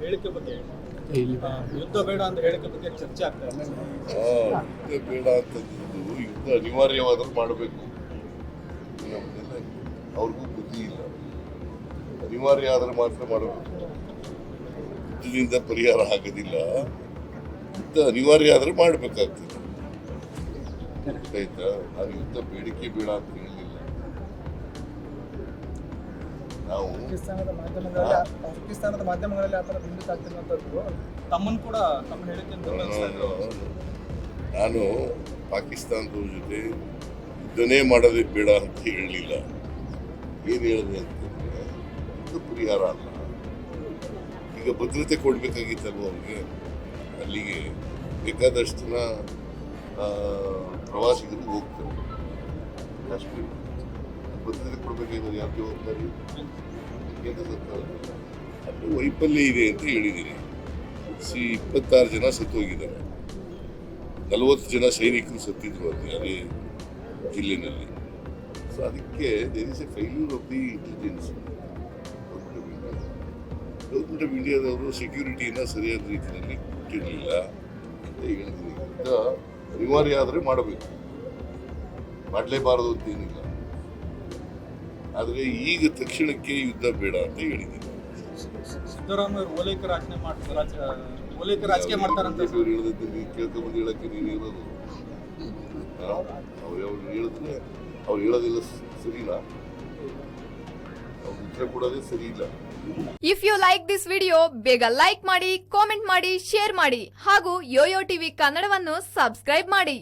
ಹೇಳಿಕೆ ಬಗ್ಗೆ? ಆ, ಯುದ್ಧ ಬೇಡ ಅಂತ ಹೇಳಿಕೆ ಬಗ್ಗೆ ಚರ್ಚೆ ಆಗ್ತಾ ಇದೆ. ಆ, ಯುದ್ಧ ಬೇಡ ಅಂತ ಯುದ್ಧ ಅನಿವಾರ್ಯವಾದರೂ ಮಾಡಬೇಕು. ಅವ್ರಿಗೂ ಬುದ್ಧಿ ಇಲ್ಲ. ಅನಿವಾರ್ಯ ಆದರೆ ಮಾತ್ರ ಮಾಡಬೇಕು ಯುದ್ಧದಿಂದ ಪರಿಹಾರ ಆಗೋದಿಲ್ಲ. ಯುದ್ಧ ಅನಿವಾರ್ಯ ಆದರೆ ಮಾಡಬೇಕಾಗ್ತದೆ. ಆಯ್ತಾ? ನಾನು ಯುದ್ಧ ಬೇಡಿಕೆ ಬೇಡ ಅಂತ ಹೇಳಲಿಲ್ಲ ನಾವು ಪಾಕಿಸ್ತಾನದ ಮಾಧ್ಯಮಗಳಲ್ಲಿ ಪಾಕಿಸ್ತಾನದ ಮಾಧ್ಯಮಗಳಲ್ಲಿ ಆ ಥರ ಬಿಂಬಿತ ಆಗ್ತಿರುವಂಥದ್ದು. ತಮ್ಮನ್ನು ಕೂಡ ತಮ್ಮ ಇದ್ರು. ನಾನು ಪಾಕಿಸ್ತಾನದವ್ರ ಜೊತೆ ಯುದ್ಧನೇ ಮಾಡೋದೇ ಬೇಡ ಅಂತ ಹೇಳಲಿಲ್ಲ ಏನು ಹೇಳಿದೆ ಅಂತಂದರೆ ಇದು ಪರಿಹಾರ ಅಲ್ಲ. ಈಗ ಭದ್ರತೆ ಕೊಡ್ಬೇಕಾಗಿತ್ತಲ್ವ ಅವ್ರಿಗೆ? ಅಲ್ಲಿಗೆ ಬೇಕಾದಷ್ಟು ಜನ ಪ್ರವಾಸಿಗರು ಹೋಗ್ತಾರೆ. ಕಾಶ್ಮೀರ. ಭದ್ರತೆ ಕೊಡ್ಬೇಕಾಗಿದ್ದಾರೆ ಯಾರು ಜವಾಬ್ದಾರಿ ಕೇಂದ್ರ ಸರ್ಕಾರ ವೈಫಲ್ಯ ಇದೆ ಅಂತ ಹೇಳಿದ್ದೀನಿ. ಸಿ, ಇಪ್ಪತ್ತಾರು ಜನ ಸತ್ತು ಹೋಗಿದ್ದಾರೆ ನಲವತ್ತು ಜನ ಸೈನಿಕರು ಸತ್ತಿದ್ರು ಅಲ್ಲಿ ಅದೇ ಜಿಲ್ಲೆನಲ್ಲಿ. ಸೊ ಅದಕ್ಕೆ there is a failure of the intelligence government of ಇಂಡಿಯಾದವರು ಸೆಕ್ಯೂರಿಟಿಯನ್ನು ಸರಿಯಾದ ರೀತಿಯಲ್ಲಿ ಕೊಟ್ಟಿರಲಿಲ್ಲ ಅಂತ ಹೇಳಿದ್ದೀನಿ. ಅನಿವಾರ್ಯ ಆದರೆ ಮಾಡಬೇಕು. ಮಾಡಲೇಬಾರದು ಅಂತ ಏನಿಲ್ಲ. ಆದರೆ ಈಗ ತಕ್ಷಣಕ್ಕೆ ಯುದ್ಧ ಬೇಡ ಅಂತ ಹೇಳಿದ್ದೀನಿ. ಸಿದ್ದರಾಮಯ್ಯ ಓಲೈಕೆ ರಾಜಕೀಯ ಮಾಡ್ತಾರೆ ಓಲೈಕೆ ರಾಜಕೀಯ ಮಾಡ್ತಾರಂತ ಅವ್ರು ಹೇಳಿದ್ರೆ ನೀವು ಕೇಳ್ಕೊಂಬಂದು ಹೇಳಕ್ಕೆ ನೀನು ಇರೋದು. ಅವ್ರು ಅವ್ರು ಹೇಳಿದ್ರೆ ಅವ್ರು ಹೇಳೋದಿಲ್ಲ ಸ- ಸರಿನಾ ಅವ್ರು ಉತ್ತರ ಕೊಡೋದೇ ಸರಿ ಇಲ್ಲ if you like this video ಬೇಗ ಲೈಕ್ ಮಾಡಿ ಕಾಮೆಂಟ್ ಮಾಡಿ ಶೇರ್ ಮಾಡಿ ಹಾಗೂ ಯೋಯೋ ಟಿವಿ ಕನ್ನಡವನ್ನು ಸಬ್ಸ್ಕ್ರೈಬ್ ಮಾಡಿ.